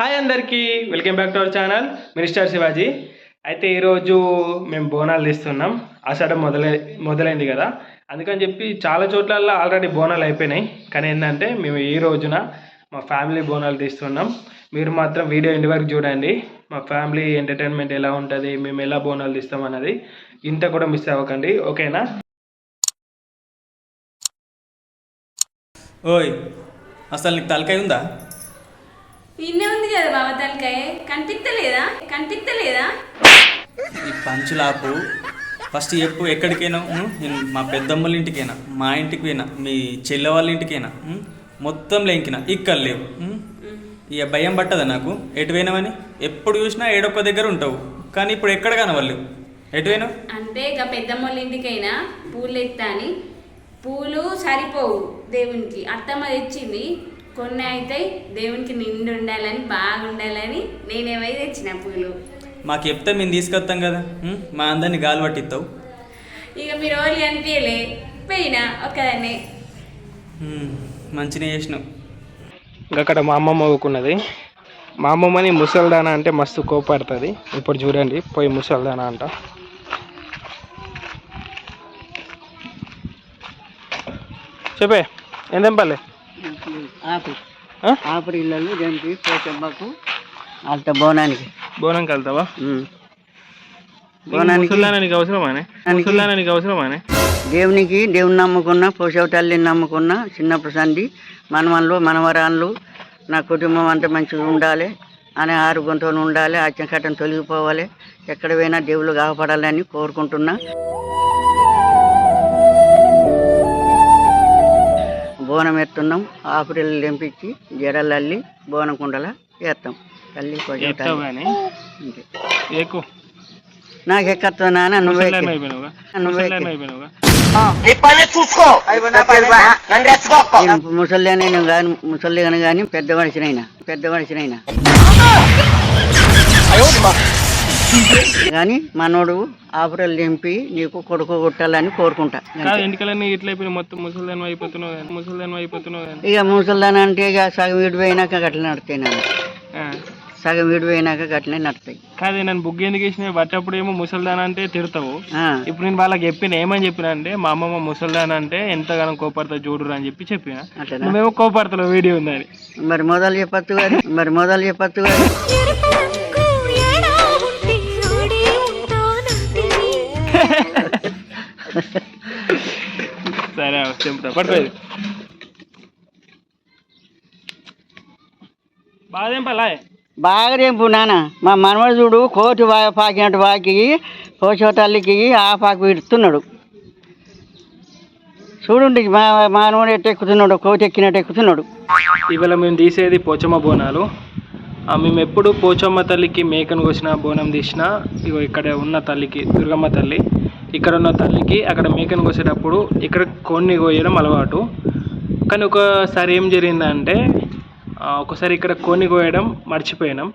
Hi అందరికీ welcome back to our channel minister Shivaji అయితే ఈరోజు మేము బోనాలు తీస్తున్నాం. ఆషాఢం మొదలై మొదలైంది కదా. అందుకని చెప్పి చాలా చోట్లల్లో ఆల్రెడీ బోనాలు అయిపోయినాయి. కానీ ఏంటంటే మేము ఈ రోజున మా ఫ్యామిలీ బోనాలు తీస్తున్నాం. మీరు మాత్రం వీడియో ఎండ్ వరకు చూడండి. మా ఫ్యామిలీ ఎంటర్టైన్మెంట్ ఎలా ఉంటుంది మేము ఎలా బోనాలు తీస్తాం అన్నది ఇంత కూడా మిస్ అవ్వకండి. ఓకేనా? ఓయ్ అసలు నీకు తలకాయ ఉందా? ఇన్నే ఉంది కదా బాబా తలకాయ? కనిపిస్తలేదా కనిపిస్తలేదా ఈ పంచులాపు ఫస్ట్ చెప్పు ఎక్కడికైనా? నేను మా పెద్దమ్మల ఇంటికైనా మా ఇంటికి పోయినా మీ చెల్లె వాళ్ళ ఇంటికైనా? మొత్తం లేంకిన ఇక్కడ లేవు? ఇక భయం పట్టదా నాకు? ఎటు పోయినావని ఎప్పుడు చూసినా ఏడొక్క దగ్గర ఉంటావు కానీ ఇప్పుడు ఎక్కడ కనవాళ్ళు ఎటు పోయినావు? అంటే ఇక పెద్దమ్మోళ్ళ ఇంటికైనా పూలు ఎత్తా అని. పూలు సరిపోవు దేవునికి అత్తమ్మ తెచ్చింది. కొన్ని అయితే దేవునికి నిండు ఉండాలని బాగుండాలని నేనేమై తెచ్చిన పూలు. మాకు చెప్తే మేము తీసుకొస్తాం కదా ఉం? మా అందరినీ గాలి పట్టిస్తావు. ఇక మీరు ఓళ్ళు అనిపించలే పోయినా ఒక్కదాన్ని. ఉం, మంచిగా చేసినావు. ఇంకా అక్కడ మా అమ్మమ్మ ఊకున్నది మా అమ్మమ్మని ముసల్దానా అంటే మస్తు కోపడుతుంది. ఇప్పుడు చూడండి పోయి ముసల్దానా అంట. చెప్పే ఏం తెంపాలి? ఆపు. ఆ? ఆపు ఇళ్ళలు దేనికి పోచమ్మకు అంత బోనానికి. బోనంకి వెళ్తావా. బోనానికి అవసరమానే? ముసల్దానా నీకు అవసరమానే? దేవునికి దేవుని నమ్ముకున్న పోషవ తల్లిని నమ్ముకున్న చిన్నప్పుడు సంధి మనవన్లు మనవరాన్లు నా కుటుంబం అంతా మంచిగా ఉండాలి అనే ఆరు గొంతులు ఉండాలి ఆజ్ఞకట్టం తొలగిపోవాలి ఎక్కడ పోయినా దేవుళ్ళు కాపాడాలని కోరుకుంటున్నా. బోనం ఎత్తున్నాం. ఆకురిల్లు తెంపించి జడలు అల్లి బోనం కుండల వేస్తాం తల్లి. ఎక్కువ నాకు ఎక్కత్తున్నా నువ్వే నువ్వే ముసల్దానా అయిపోయినావుగా? నేను ముసలిని కానీ ముసలిగాని కానీ పెద్ద మనిషినైనా పెద్ద మనిషినైనా. కానీ మనోడు ఆపురలు దింపి నీకు కొడుకు కొట్టాలని కోరుకుంటా. కాదు ఇట్లా అయిపోయినాయి? మొత్తం ముసల్దానం అయిపోతున్నావు కానీ ముసల్దానం అయిపోతున్నావు కానీ ఇక ముసలిదాని అంటే ఇక సగం విడిపోయినాక గట్ల నడుతాయి ఆ. సగం విడిపోయినాక గట్లనే నడుతాయి. కాదు నేను బుక్ ఎందుకు వేసిన పట్టప్పుడు ఏమో ముసల్దాన్ అంటే తిడతావు. ఇప్పుడు నేను వాళ్ళకి చెప్పిన ఏమని చెప్పిన అంటే మా అమ్మమ్మ ముసల్దాన్ అంటే ఎంతగానో కోపడతా చూడురు అని చెప్పి చెప్పిన. అట్లనా? నువ్వేమో కోపడతావు వీడియో ఉందని. మరి మొదలు చెప్పచ్చు మరి మొదలు చెప్పచ్చు సరే చెప్తా పడుకోదు బాగా పలా బాగా రేపు నాన్న? మా మనవడు చూడు కోటి వా పాకినట్టు వాకి పోషవ తల్లికి ఆ పాకు ఇడుతున్నాడు. చూడండి మా మానవుడు ఎట్ట ఎక్కుతున్నాడు కోటి ఎక్కినట్టు ఎక్కుతున్నాడు. ఇవాళ మేము తీసేది పోచమ్మ బోనాలు. మేము ఎప్పుడు పోచమ్మ తల్లికి మేకను కోసిన బోనం తీసినా ఇగో ఇక్కడ ఉన్న తల్లికి దుర్గమ్మ తల్లి ఇక్కడ ఉన్న తల్లికి అక్కడ మేకను కోసేటప్పుడు ఇక్కడ కొన్ని కోయడం అలవాటు. కానీ ఒకసారి ఏం జరిగిందంటే ఒకసారి ఇక్కడ కొన్ని కోయడం మర్చిపోయినాం.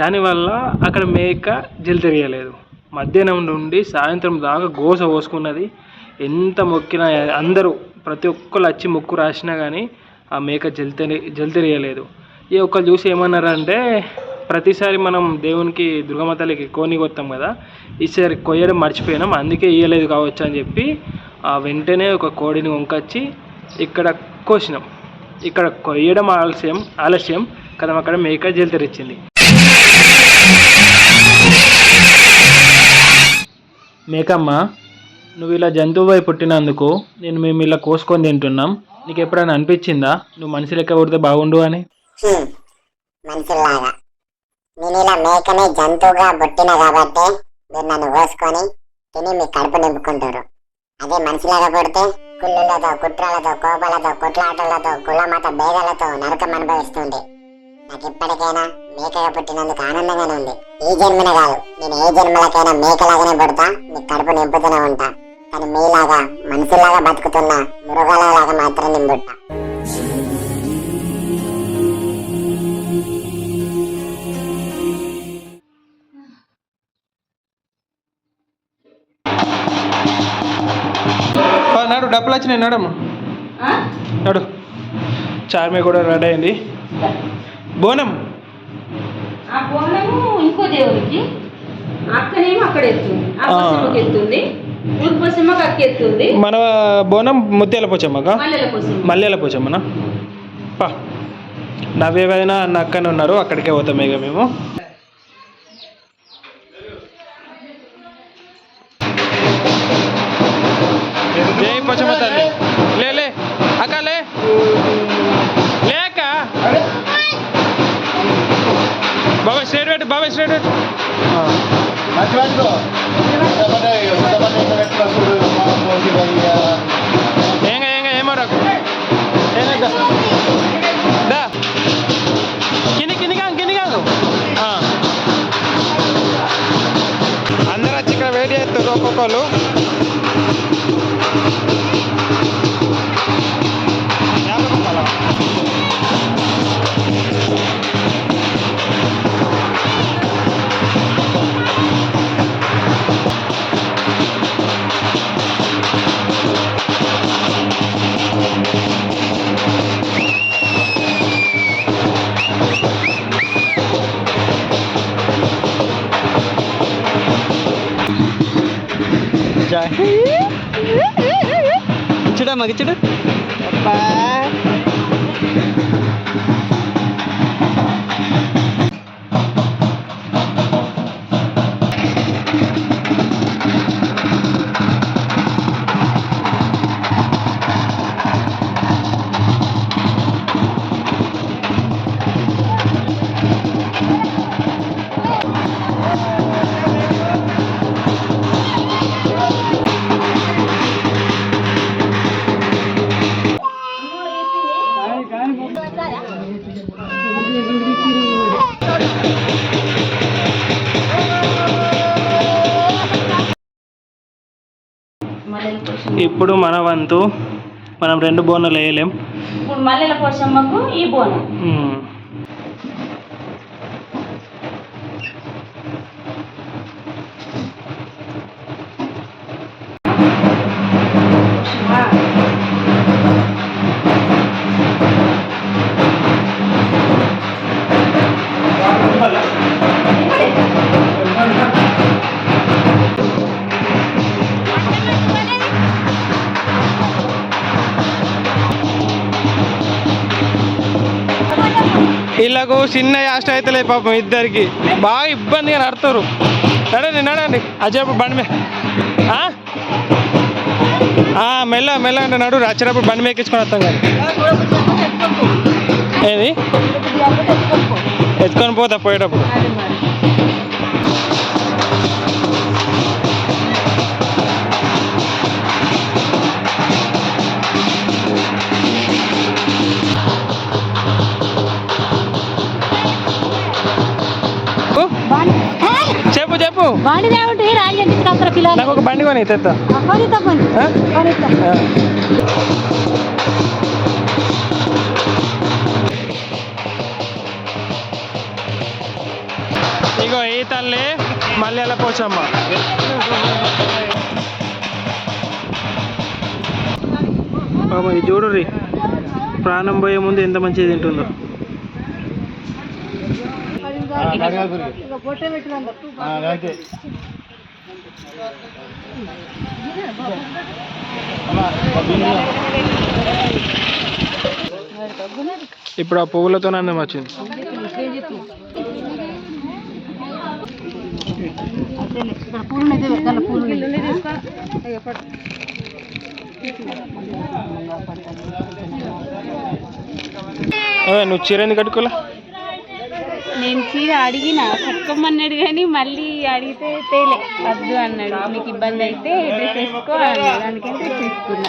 దానివల్ల అక్కడ మేక జల్ తిరగలేదు. మధ్యాహ్నం నుండి సాయంత్రం దాకా గోస పోసుకున్నది. ఎంత మొక్కినా అందరూ ప్రతి ఒక్కరు వచ్చి మొక్కు రాసినా కానీ ఆ మేక జల్ జల్ తిరగలేదు. ఈ ఒక్కరు చూసి ఏమన్నారంటే ప్రతిసారి మనం దేవునికి దుర్గమ్మ తల్లికి కోని కొత్తాం కదా ఈసారి కొయ్యడం మర్చిపోయినాం అందుకే ఇయ్యలేదు కావచ్చు అని చెప్పి ఆ వెంటనే ఒక కోడిని వంకొచ్చి ఇక్కడ కోసినాం. ఇక్కడ కొయ్యడం ఆలస్యం ఆలస్యం కదా అక్కడ మేక జల్తెరిచ్చింది మేకమ్మ నువ్వు ఇలా జంతువుపై పుట్టినందుకు నేను మేము ఇలా కోసుకొని తింటున్నాం. నీకు ఎప్పుడైనా అనిపించిందా? నువ్వు మనిషి లెక్క పుడితే బాగుండు అని. మనుషుల్లాగా. నేను ఇలా మేకనే జంతువుగా పుట్టిన కాబట్టి మీరు నన్ను కోసుకొని తిని మీ కడుపు నింపుకుంటారు. అదే మనిషిలాగా పుడితే కుళ్ళులతో కుట్రలతో కోపాలతో కొట్లాటలతో కులమత భేదాలతో నరకం అనుభవిస్తుంది. నాకు ఇప్పటికైనా మేకగా పుట్టినందుకు ఆనందంగానే ఉంది. ఈ జన్మనే కాదు నేను ఏ జన్మలకైనా మేకలాగానే పుడతా మీ కడుపు నింపుతూనే ఉంటా. కానీ మీలాగా మనుషుల్లాగా బతుకుతున్న మృగాలలాగా మాత్రం నింపుతా వచ్చినాయి నడమ్మ నడు. చార్మి కూడా రెడీ అయింది. బోనం. బోనము ఇంకో దేవుడికి. అక్కనేమో అక్కడ ఎత్తుంది. ఎత్తుంది. మన బోనం ముత్యాల పోచమ్మగా మల్లెల పోచమ్మనా? పా. నవ్వేవైనా అన్న అక్కనే ఉన్నారు అక్కడికే పోతాం ఇక మేము. బాబాయ్ స్ట్రేట్ పెట్టు బాబాయ్ స్ట్రేట్ పెట్టు ఆ. ఏంగ ఏంగ ఏమో రాకు దా కింది కింది కాంగు కింది. కాంగు అందరూ వచ్చి ఇక్కడ వెయిట్ చేస్తారు ఒక్కొక్కరు. ഇച്ചിടാ മകിച്ചിട് അപ്പാ ఇప్పుడు మన వంతు మనం రెండు బోనాలు వేయలేం. ఇప్పుడు మల్లెల ఈ బోనం. వీళ్ళకు చిన్న యాస్ట్ అవుతలే పాపం ఇద్దరికి. బాగా ఇబ్బందిగా నడుతారు నడండి నడండి. అచ్చేటప్పుడు బండి ఆ? ఆ, మెల్ల మెల్ల అంటే నడు వచ్చేటప్పుడు బండి మీద ఎక్కించుకొని వస్తాం కానీ ఏది? ఎత్తుకొని పోతా పోయేటప్పుడు. బండి తేవంటే రాజంటే కత్తర పిల్లలు? నాకు ఒక బండి కొని తెస్తా కొని తప్పండి ఆ? కొని. ఇగో ఈ తల్లి మళ్ళీ ఎలా పోచమ్మ ఇది చూడు రీ ప్రాణం పోయే ముందు ఎంత మంచిగా తింటుందో. ఇప్పుడు ఆ పువ్వులతో అందం వచ్చింది. నువ్వు చీర ఎందుకు కట్టుకోలే? నేను చీర అడిగిన కట్టుకోమన్నాడు కానీ మళ్ళీ అడిగితే తేలే. వద్దు అన్నాడు. నీకు ఇబ్బంది అయితే డ్రెస్ వేసుకో అన్నాడు. అందుకని డ్రెస్ వేసుకున్నా.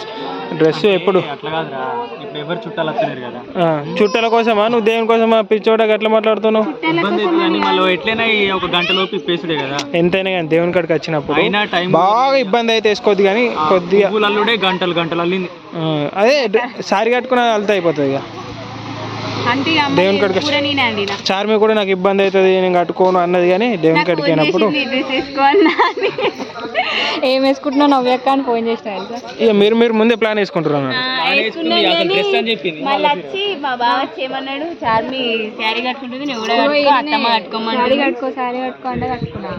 డ్రెస్ ఎప్పుడు? అట్లా కాదురా. ఇప్పుడు ఎవరు చుట్టాలు వస్తున్నారు కదా. ఆ, చుట్టాల కోసమా? నువ్వు దేవుని కోసమా పిచ్చోడ ఎట్లా మాట్లాడుతున్నావు? ఇబ్బంది అవుతుంది కానీ మళ్ళీ ఎట్లయినా ఈ ఒక గంటలోపు ఇప్పేసుడే కదా. ఎంతైనా కానీ దేవుని కాడికి వచ్చినప్పుడు అయినా టైం బాగా ఇబ్బంది అయితే వేసుకోవద్దు కానీ కొద్దిగా గంటలు గంటలు అల్లింది. అదే సారీ కట్టుకున్న వెళ్తే అయిపోతుంది ఇక అంటే దేవుని కాడికి నేనే చార్మి కూడా నాకు ఇబ్బంది అవుతుంది నేను కట్టుకోను అన్నది కానీ దేవుని కాడికి అయినప్పుడు. ఏం వేసుకుంటున్నావు? నవ్యక్క అని ఫోన్ చేసిన ఇక మీరు మీరు ముందే ప్లాన్ మళ్ళీ వచ్చి మా బావ వచ్చి ఏమన్నాడు చార్మి శారీ కట్టుకుంటుంది నువ్వు కూడా కట్టుకో అత్తమ్మ సారీ కట్టుకోమని కట్టుకో సారీ కట్టుకో అంటే కట్టుకున్నా.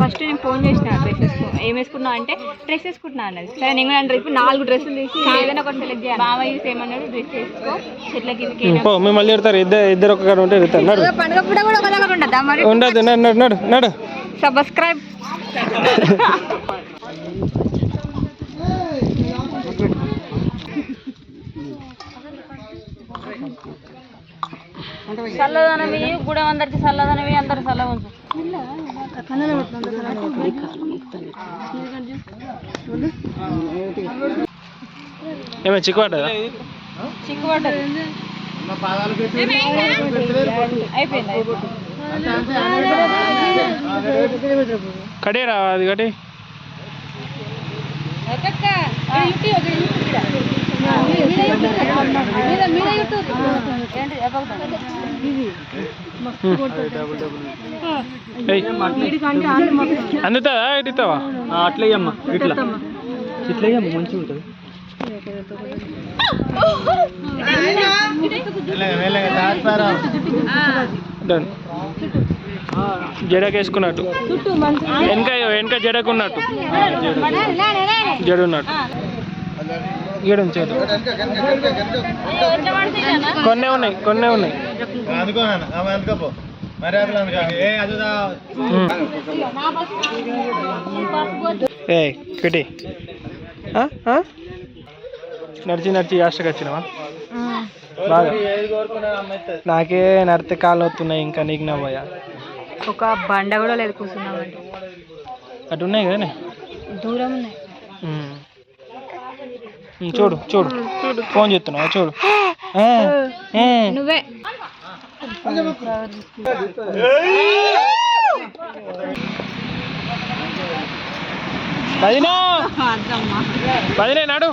ఫస్ట్ నేను ఫోన్ చేసిన డ్రెస్ వేసుకో ఏం వేసుకున్నావు అంటే డ్రెస్ వేసుకుంటున్నా అన్నది. సరే నేను కూడా అంటే ఇప్పుడు నాలుగు డ్రెస్సులు తీసి ఏదైనా ఒకటి సెలెక్ట్ చేయాలి. బావ చూసి ఏమన్నాడు? డ్రెస్ వేసుకో చెట్ల కిందకి ఉమ్, పో మిమ్మల్ని తిడతారు ఇద్దరు ఇద్దరు ఒక్కడ ఉంటే తిడతారు నడు పండుగ పూట కూడా ఒక దగ్గర ఉండదా మరి ఉండదు నడు నడు నడు నడు సబ్స్క్రైబ్ చల్లదనవి గుడం అందరికి చల్లదనవి అందరు చల్ల ఉంచు ఏమో చిక్కుపడ్డదా చిక్కుపడ్డది అయిపోయింది కడేరా అది ఏయ్. అందుతుందా ఇటు ఇస్తావా అట్లా అమ్మా ఇట్లా ఇట్లా అయ్యమ్మ మంచిగా ఉంటుంది జడకేసుకున్నట్టు. వెనక వెనక జడకున్నట్టు. జడ ఉన్నట్టు ఈడ ఉంచేది కొన్నే ఉన్నాయి. కొన్నే ఉన్నాయి ఏ పెట్టి. నడిచి నడిచి యాస్టకి వచ్చినావా? బాగా. నాకే నడితే కాళ్ళు వస్తున్నాయి ఇంకా నీకు నవ్వయా ఒక బండ కూడా లేదు కూర్చున్నామంటే. అటు ఉన్నాయి కదనే? దూరం ఉన్నాయి. చూడు చూడు. ఫోన్ చేస్తున్నావా? చూడు. నువ్వే. వదినా! వదిలే నాడు.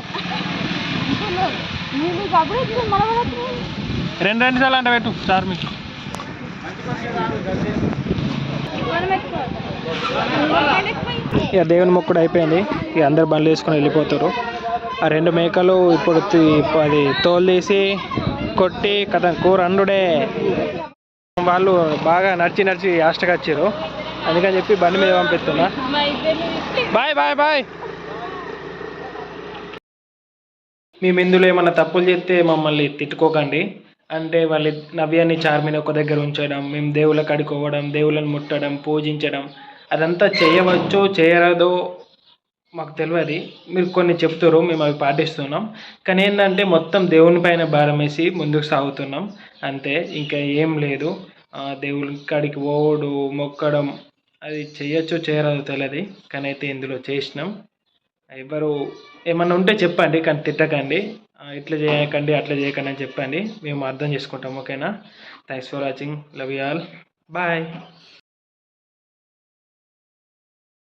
రెండు రెండు సార్లు అంట పెట్టు సార్ మీకు. ఇక దేవుని మొక్కుడు అయిపోయింది. ఇక అందరు బండ్లు వేసుకొని వెళ్ళిపోతారు. ఆ రెండు మేకలు ఇప్పుడు అది తోలు తీసి కొట్టి కథ కూర అండుడే. వాళ్ళు బాగా నడిచి నడిచి హాస్టల్కి వచ్చారు. అందుకని చెప్పి బండి మీద పంపిస్తున్నా. Bye bye bye. మేము ఇందులో ఏమైనా తప్పులు చేస్తే మమ్మల్ని తిట్టుకోకండి. అంటే వాళ్ళ నవ్యాన్ని చార్మిని ఒక దగ్గర ఉంచడం మేము దేవుళ్ళ కాడికి పోవడం దేవుళ్ళని ముట్టడం పూజించడం అదంతా చేయవచ్చో చేయరాదో మాకు తెలియదు మీరు కొన్ని చెప్తారు మేము అవి పాటిస్తున్నాం. కానీ ఏంటంటే మొత్తం దేవుని పైన భారం వేసి ముందుకు సాగుతున్నాం. అంతే ఇంకా ఏం లేదు. దేవుని కాడికి పోవడు మొక్కడం అది చేయొచ్చో చేయరాదో తెలియదు కానీ అయితే ఇందులో చేసినాం. ఎవరు ఏమన్నా ఉంటే చెప్పండి కానీ తిట్టకండి. ఇట్లా చేయకండి అట్లా చేయకండి అని చెప్పండి. మేము అర్థం చేసుకుంటాం ఓకేనా? Thanks for watching love you all bye